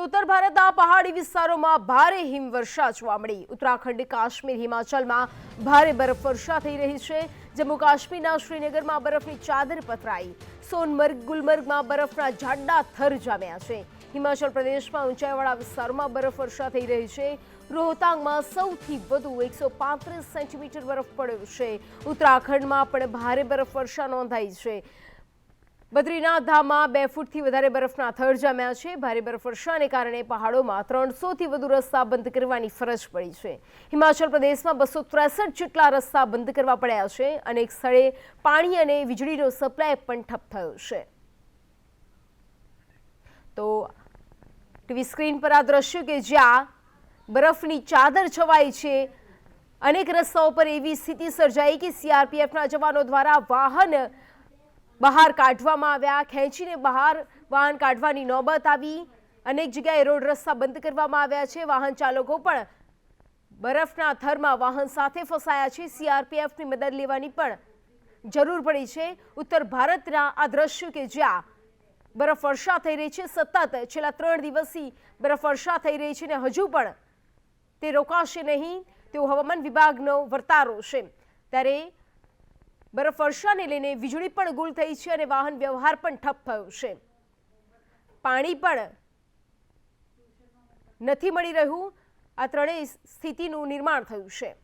તો ઉત્તર ભારતના પહાડી વિસ્તારોમાં ભારે હિમવર્ષા જોવા મળી. ઉત્તરાખંડ, કાશ્મીર, હિમાચલમાં ભારે બરફવર્ષા થઈ રહી છે. જમ્મુ કાશ્મીરના શ્રીનગરમાં બરફની ચાદર પથરાઈ. સોનમર્ગ, ગુલમર્ગમાં બરફના જાડા થર જામ્યા છે. હિમાચલ પ્રદેશમાં ઊંચાઈવાળા વિસ્તારોમાં બરફવર્ષા થઈ રહી છે. રોહતાંગમાં સૌથી વધુ એકસો પાંત્રીસ સેન્ટીમીટર બરફ પડ્યો છે. ઉત્તરાખંડમાં પણ ભારે બરફવર્ષા નોંધાઈ છે. બદ્રીનાથ ધામમાં બે ફૂટથી વધારે બરફના થર જામ્યા છે. ભારે બરફવર્ષાને કારણે પહાડોમાં ત્રણસોથી વધુ રસ્તા બંધ કરવાની ફરજ પડી છે. હિમાચલ પ્રદેશમાં બસો ત્રેસઠ જેટલા રસ્તા બંધ કરવા પડ્યા છે. અનેક સ્થળે પાણી અને વીજળીનો સપ્લાય પણ ઠપ થયો છે. તો ટીવી સ્ક્રીન પર આ દ્રશ્ય કે જ્યાં બરફની ચાદર છવાઈ છે, અનેક રસ્તાઓ પર એવી સ્થિતિ સર્જાઈ કે સીઆરપીએફના જવાનો દ્વારા વાહન બહાર કાઢવામાં આવ્યા. ખેંચીને બહાર વાહન કાઢવાની નોબત આવી. અનેક જગ્યાએ રોડ રસ્તા બંધ કરવામાં આવ્યા છે. વાહન ચાલકો પણ બરફના થરમાં વાહન સાથે ફસાયા છે. સીઆરપીએફની મદદ લેવાની પણ જરૂર પડી છે. ઉત્તર ભારતના આ દ્રશ્યો કે જ્યાં બરફવર્ષા થઈ રહી છે. સતત છેલ્લા ત્રણ દિવસથી બરફવર્ષા થઈ રહી છે ને હજુ પણ તે રોકાશે નહીં. તેવો હવામાન વિભાગનો વર્તારો છે. ત્યારે બરફવર્ષાને લઈને વીજળી પણ ગુલ થઈ છે અને વાહન વ્યવહાર પણ ઠપ થયો છે. પાણી પણ નથી મળી રહ્યું. આ ત્રણેય સ્થિતિનું નિર્માણ થયું છે.